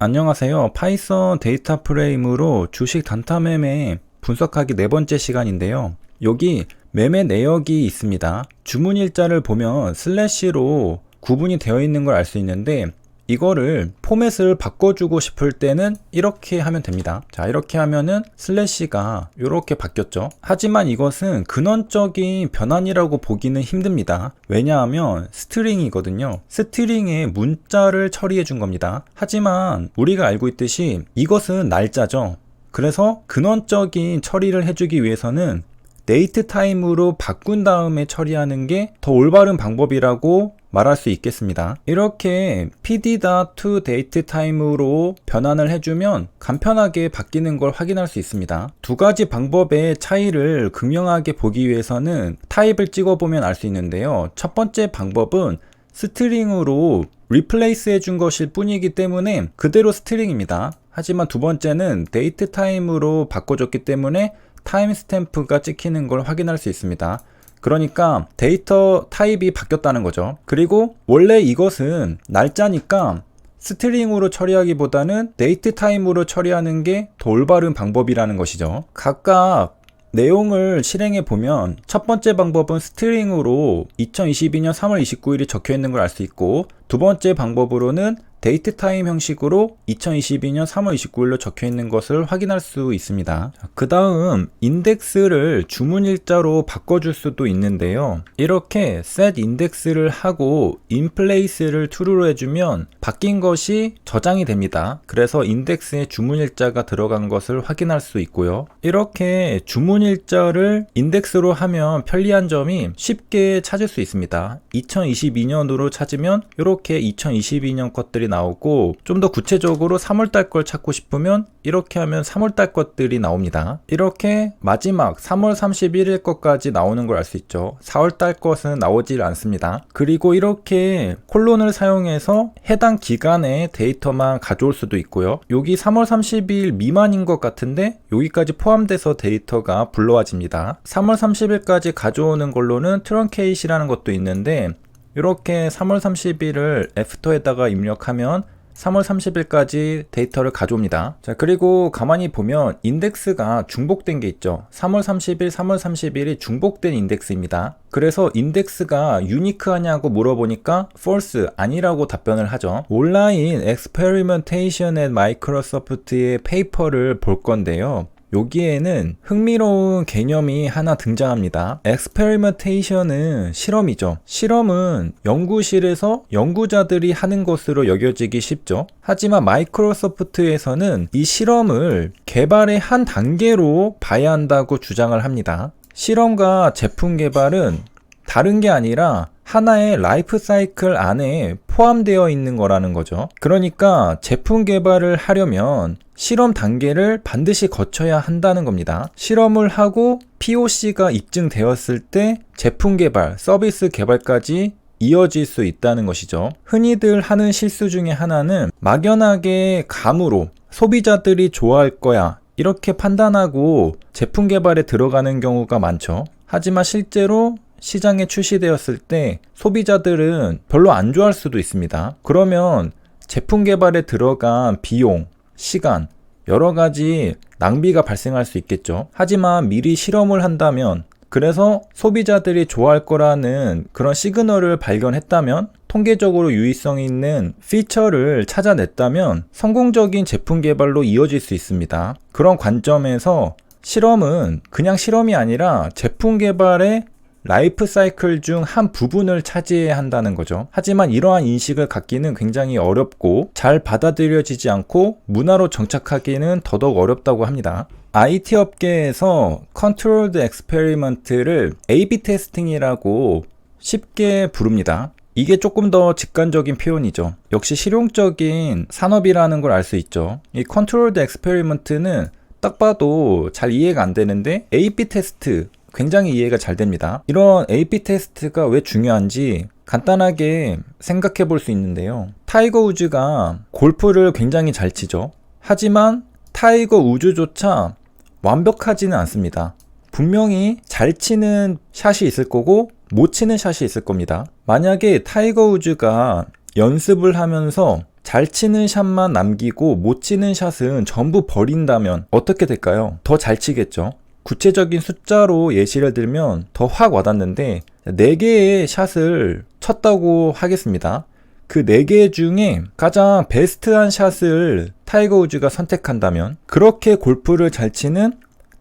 안녕하세요. 파이썬 데이터 프레임으로 주식 단타 매매 분석하기 네 번째 시간인데요. 여기 매매 내역이 있습니다. 주문 일자를 보면 슬래시로 구분이 되어 있는 걸 알 수 있는데 이거를 포맷을 바꿔주고 싶을 때는 이렇게 하면 됩니다. 자, 이렇게 하면은 슬래시가 이렇게 바뀌었죠. 하지만 이것은 근원적인 변환이라고 보기는 힘듭니다. 왜냐하면 스트링이거든요. 스트링에 문자를 처리해 준 겁니다. 하지만 우리가 알고 있듯이 이것은 날짜죠. 그래서 근원적인 처리를 해주기 위해서는 데이트 타임으로 바꾼 다음에 처리하는 게 더 올바른 방법이라고 말할 수 있겠습니다. 이렇게 pd.to date time으로 변환을 해주면 간편하게 바뀌는 걸 확인할 수 있습니다. 두 가지 방법의 차이를 극명하게 보기 위해서는 타입을 찍어보면 알 수 있는데요. 첫 번째 방법은 스트링으로 리플레이스 해준 것일 뿐이기 때문에 그대로 스트링입니다. 하지만 두 번째는 데이트 타임으로 바꿔줬기 때문에 타임 스탬프가 찍히는 걸 확인할 수 있습니다. 그러니까 데이터 타입이 바뀌었다는 거죠. 그리고 원래 이것은 날짜니까 스트링으로 처리하기보다는 데이트 타임으로 처리하는 게 더 올바른 방법이라는 것이죠. 각각 내용을 실행해 보면 첫 번째 방법은 스트링으로 2022년 3월 29일이 적혀 있는 걸 알 수 있고 두 번째 방법으로는 데이트 타임 형식으로 2022년 3월 29일로 적혀 있는 것을 확인할 수 있습니다. 그 다음 인덱스를 주문 일자로 바꿔줄 수도 있는데요. 이렇게 set 인덱스를 하고 inplace를 true로 해주면 바뀐 것이 저장이 됩니다. 그래서 인덱스에 주문 일자가 들어간 것을 확인할 수 있고요. 이렇게 주문 일자를 인덱스로 하면 편리한 점이 쉽게 찾을 수 있습니다. 2022년으로 찾으면 이렇게 2022년 것들이 나 오고 좀 더 구체적으로 3월달 걸 찾고 싶으면 이렇게 하면 3월달 것들이 나옵니다. 이렇게 마지막 3월 31일 것까지 나오는 걸 알 수 있죠. 4월달 것은 나오질 않습니다. 그리고 이렇게 콜론을 사용해서 해당 기간의 데이터만 가져올 수도 있고요. 여기 3월 30일 미만인 것 같은데 여기까지 포함돼서 데이터가 불러와집니다. 3월 30일까지 가져오는 걸로는 트렁케이시라는 것도 있는데 이렇게 3월 30일을 애프터에다가 입력하면 3월 30일까지 데이터를 가져옵니다. 자, 그리고 가만히 보면 인덱스가 중복된 게 있죠. 3월 30일, 3월 30일이 중복된 인덱스입니다. 그래서 인덱스가 유니크하냐고 물어보니까 false 아니라고 답변을 하죠. 온라인 experimentation at 마이크로소프트의 페이퍼를 볼 건데요. 여기에는 흥미로운 개념이 하나 등장합니다. experimentation은 실험이죠. 실험은 연구실에서 연구자들이 하는 것으로 여겨지기 쉽죠. 하지만 마이크로소프트에서는 이 실험을 개발의 한 단계로 봐야 한다고 주장을 합니다. 실험과 제품 개발은 다른 게 아니라 하나의 라이프 사이클 안에 포함되어 있는 거라는 거죠. 그러니까 제품 개발을 하려면 실험 단계를 반드시 거쳐야 한다는 겁니다. 실험을 하고 POC가 입증되었을 때 제품 개발, 서비스 개발까지 이어질 수 있다는 것이죠. 흔히들 하는 실수 중에 하나는 막연하게 감으로 소비자들이 좋아할 거야. 이렇게 판단하고 제품 개발에 들어가는 경우가 많죠. 하지만 실제로 시장에 출시되었을 때 소비자들은 별로 안 좋아할 수도 있습니다. 그러면 제품 개발에 들어간 비용, 시간, 여러 가지 낭비가 발생할 수 있겠죠. 하지만 미리 실험을 한다면 그래서 소비자들이 좋아할 거라는 그런 시그널을 발견했다면 통계적으로 유의성 있는 피처를 찾아냈다면 성공적인 제품 개발로 이어질 수 있습니다. 그런 관점에서 실험은 그냥 실험이 아니라 제품 개발의 라이프 사이클 중 한 부분을 차지해야 한다는 거죠. 하지만 이러한 인식을 갖기는 굉장히 어렵고 잘 받아들여지지 않고 문화로 정착하기는 더더욱 어렵다고 합니다. IT 업계에서 컨트롤드 엑스페리먼트를 A-B 테스팅이라고 쉽게 부릅니다. 이게 조금 더 직관적인 표현이죠. 역시 실용적인 산업이라는 걸 알 수 있죠. 이 컨트롤드 엑스페리먼트는 딱 봐도 잘 이해가 안 되는데 A-B 테스트 굉장히 이해가 잘 됩니다. 이런 AP 테스트가 왜 중요한지 간단하게 생각해 볼 수 있는데요. 타이거 우즈가 골프를 굉장히 잘 치죠. 하지만 타이거 우즈조차 완벽하지는 않습니다. 분명히 잘 치는 샷이 있을 거고 못 치는 샷이 있을 겁니다. 만약에 타이거 우즈가 연습을 하면서 잘 치는 샷만 남기고 못 치는 샷은 전부 버린다면 어떻게 될까요? 더 잘 치겠죠. 구체적인 숫자로 예시를 들면 더 확 와닿는데 4개의 샷을 쳤다고 하겠습니다. 그 4개 중에 가장 베스트한 샷을 타이거 우즈가 선택한다면 그렇게 골프를 잘 치는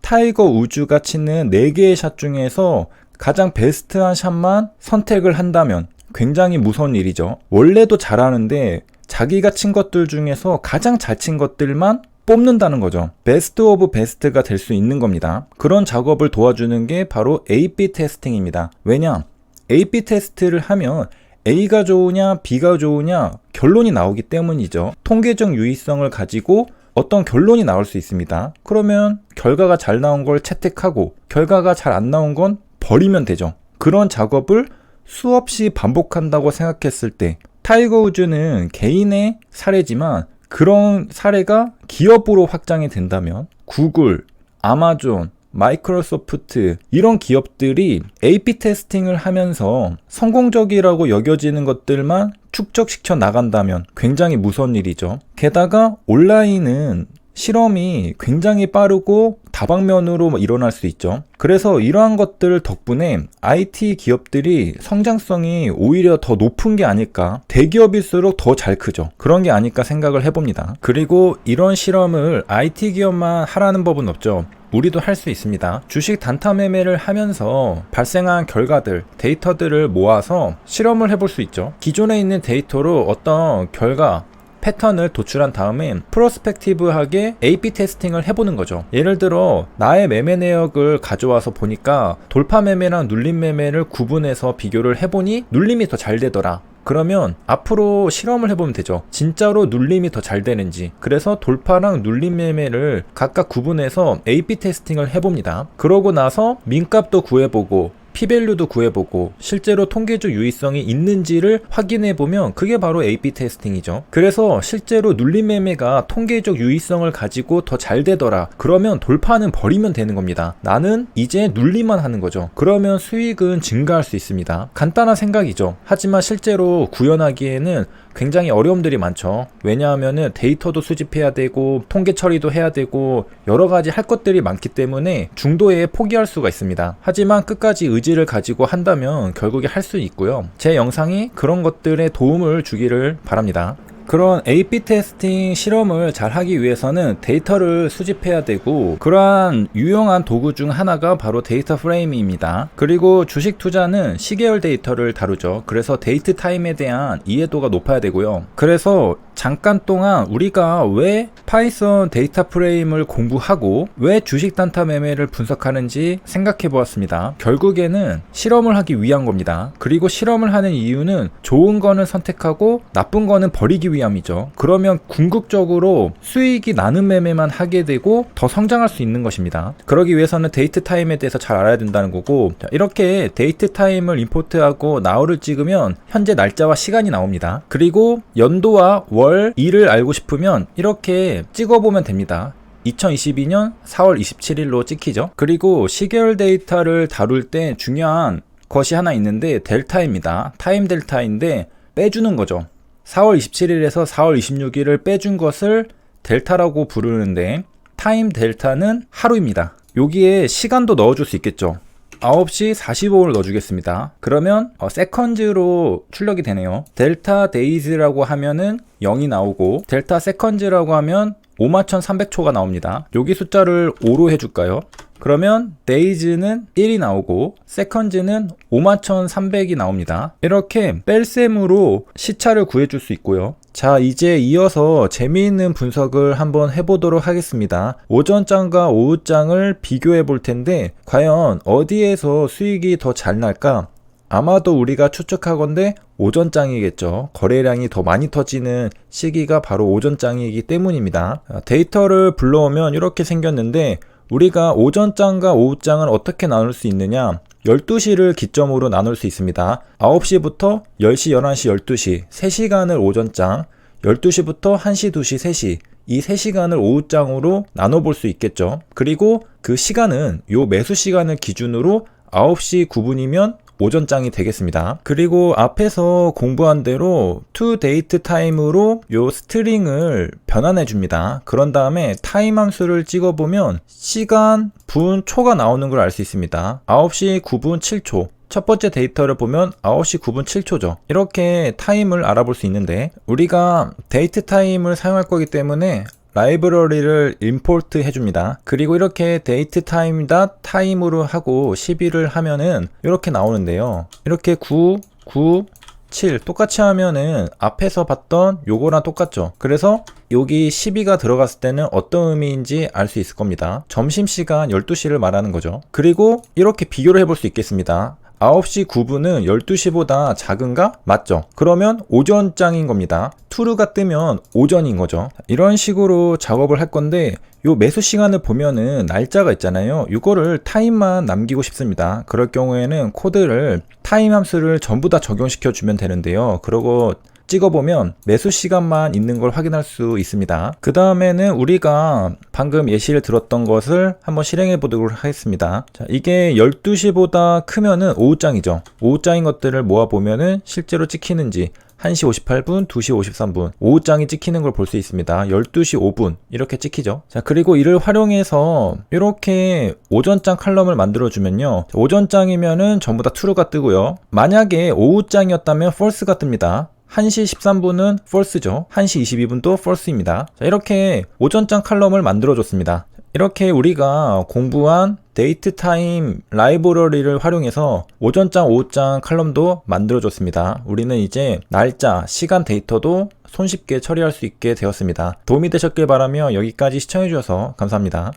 타이거 우즈가 치는 4개의 샷 중에서 가장 베스트한 샷만 선택을 한다면 굉장히 무서운 일이죠. 원래도 잘하는데 자기가 친 것들 중에서 가장 잘 친 것들만 뽑는다는 거죠. 베스트 오브 베스트가 될 수 있는 겁니다. 그런 작업을 도와주는 게 바로 AB 테스팅입니다. 왜냐? AB 테스트를 하면 A가 좋으냐, B가 좋으냐 결론이 나오기 때문이죠. 통계적 유의성을 가지고 어떤 결론이 나올 수 있습니다. 그러면 결과가 잘 나온 걸 채택하고 결과가 잘 안 나온 건 버리면 되죠. 그런 작업을 수없이 반복한다고 생각했을 때 타이거 우즈는 개인의 사례지만 그런 사례가 기업으로 확장이 된다면 구글, 아마존, 마이크로소프트 이런 기업들이 AP 테스팅을 하면서 성공적이라고 여겨지는 것들만 축적시켜 나간다면 굉장히 무서운 일이죠. 게다가 온라인은 실험이 굉장히 빠르고 다방면으로 일어날 수 있죠. 그래서 이러한 것들 덕분에 IT 기업들이 성장성이 오히려 더 높은 게 아닐까. 대기업일수록 더 잘 크죠. 그런 게 아닐까 생각을 해봅니다. 그리고 이런 실험을 IT 기업만 하라는 법은 없죠. 우리도 할 수 있습니다. 주식 단타 매매를 하면서 발생한 결과들, 데이터들을 모아서 실험을 해볼 수 있죠. 기존에 있는 데이터로 어떤 결과, 패턴을 도출한 다음에 프로스펙티브하게 A/B 테스팅을 해보는 거죠. 예를 들어 나의 매매 내역을 가져와서 보니까 돌파 매매랑 눌림 매매를 구분해서 비교를 해보니 눌림이 더 잘 되더라. 그러면 앞으로 실험을 해보면 되죠. 진짜로 눌림이 더 잘 되는지. 그래서 돌파랑 눌림 매매를 각각 구분해서 A/B 테스팅을 해봅니다. 그러고 나서 민값도 구해보고 피밸류도 구해보고 실제로 통계적 유의성이 있는지를 확인해보면 그게 바로 A/B 테스팅이죠. 그래서 실제로 눌림 매매가 통계적 유의성을 가지고 더 잘 되더라. 그러면 돌파는 버리면 되는 겁니다. 나는 이제 눌림만 하는 거죠. 그러면 수익은 증가할 수 있습니다. 간단한 생각이죠. 하지만 실제로 구현하기에는 굉장히 어려움들이 많죠. 왜냐하면은 데이터도 수집해야 되고 통계 처리도 해야 되고 여러 가지 할 것들이 많기 때문에 중도에 포기할 수가 있습니다. 하지만 끝까지 의지를 가지고 한다면 결국에 할 수 있고요. 제 영상이 그런 것들에 도움을 주기를 바랍니다. 그런 AP 테스팅 실험을 잘 하기 위해서는 데이터를 수집해야 되고 그러한 유용한 도구 중 하나가 바로 데이터 프레임입니다. 그리고 주식 투자는 시계열 데이터를 다루죠. 그래서 데이트 타임에 대한 이해도가 높아야 되고요. 그래서 잠깐 동안 우리가 왜 파이썬 데이터 프레임을 공부하고 왜 주식 단타 매매를 분석하는지 생각해 보았습니다. 결국에는 실험을 하기 위한 겁니다. 그리고 실험을 하는 이유는 좋은 거는 선택하고 나쁜 거는 버리기 위 함이죠. 그러면 궁극적으로 수익이 나는 매매만 하게 되고 더 성장할 수 있는 것입니다. 그러기 위해서는 데이트 타임에 대해서 잘 알아야 된다는 거고 자, 이렇게 데이트 타임을 임포트하고 나우를 찍으면 현재 날짜와 시간이 나옵니다. 그리고 연도와 월 월, 일을 알고 싶으면 이렇게 찍어보면 됩니다. 2022년 4월 27일로 찍히죠. 그리고 시계열 데이터를 다룰 때 중요한 것이 하나 있는데 델타입니다. 타임 델타인데 빼주는 거죠. 4월 27일에서 4월 26일을 빼준 것을 델타라고 부르는데 타임 델타는 하루입니다. 여기에 시간도 넣어줄 수 있겠죠. 9시 45를 넣어주겠습니다. 그러면 어, 세컨즈로 출력이 되네요. 델타 데이즈라고 하면은 0이 나오고 델타 세컨즈라고 하면 51,300초가 나옵니다. 여기 숫자를 5로 해줄까요? 그러면 데이즈는 1이 나오고 세컨즈는 51,300이 나옵니다. 이렇게 뺄셈으로 시차를 구해줄 수 있고요. 자, 이제 이어서 재미있는 분석을 한번 해보도록 하겠습니다. 오전장과 오후장을 비교해 볼 텐데, 과연 어디에서 수익이 더 잘 날까? 아마도 우리가 추측하건데 오전장이겠죠. 거래량이 더 많이 터지는 시기가 바로 오전장이기 때문입니다. 데이터를 불러오면 이렇게 생겼는데, 우리가 오전장과 오후장을 어떻게 나눌 수 있느냐? 12시를 기점으로 나눌 수 있습니다. 9시부터 10시, 11시, 12시 3시간을 오전장, 12시부터 1시, 2시, 3시 이 3시간을 오후장으로 나눠볼 수 있겠죠. 그리고 그 시간은 요 매수 시간을 기준으로 9시 9분이면 오전장이 되겠습니다. 그리고 앞에서 공부한 대로 to date time으로 요 스트링을 변환해 줍니다. 그런 다음에 타임 함수를 찍어보면 시간, 분, 초가 나오는 걸 알 수 있습니다. 9시 9분 7초. 첫 번째 데이터를 보면 9시 9분 7초죠. 이렇게 타임을 알아볼 수 있는데 우리가 데이트 타임을 사용할 거기 때문에 라이브러리를 임포트 해줍니다. 그리고 이렇게 데이트 타임 닷 타임으로 하고 12를 하면은 이렇게 나오는데요. 이렇게 9, 9, 7 똑같이 하면은 앞에서 봤던 요거랑 똑같죠. 그래서 여기 12가 들어갔을 때는 어떤 의미인지 알 수 있을 겁니다. 점심시간 12시를 말하는 거죠. 그리고 이렇게 비교를 해볼 수 있겠습니다. 9시 9분은 12시보다 작은가? 맞죠? 그러면 오전장인 겁니다. 투르가 뜨면 오전인 거죠. 이런 식으로 작업을 할 건데 요 매수 시간을 보면은 날짜가 있잖아요. 이거를 타임만 남기고 싶습니다. 그럴 경우에는 코드를 타임 함수를 전부 다 적용시켜 주면 되는데요. 그러고 찍어보면 매수 시간만 있는 걸 확인할 수 있습니다. 그 다음에는 우리가 방금 예시를 들었던 것을 한번 실행해 보도록 하겠습니다. 자, 이게 12시보다 크면은 오후장이죠. 오후장인 것들을 모아보면은 실제로 찍히는지 1시 58분, 2시 53분, 오후장이 찍히는 걸 볼 수 있습니다. 12시 5분, 이렇게 찍히죠. 자, 그리고 이를 활용해서 이렇게 오전장 칼럼을 만들어주면요. 오전장이면은 전부 다 true가 뜨고요. 만약에 오후장이었다면 false가 뜹니다. 1시 13분은 false죠. 1시 22분도 false입니다. 자, 이렇게 오전장 칼럼을 만들어줬습니다. 이렇게 우리가 공부한 데이트 타임 라이브러리를 활용해서 오전장, 오후장 칼럼도 만들어줬습니다. 우리는 이제 날짜, 시간 데이터도 손쉽게 처리할 수 있게 되었습니다. 도움이 되셨길 바라며 여기까지 시청해주셔서 감사합니다.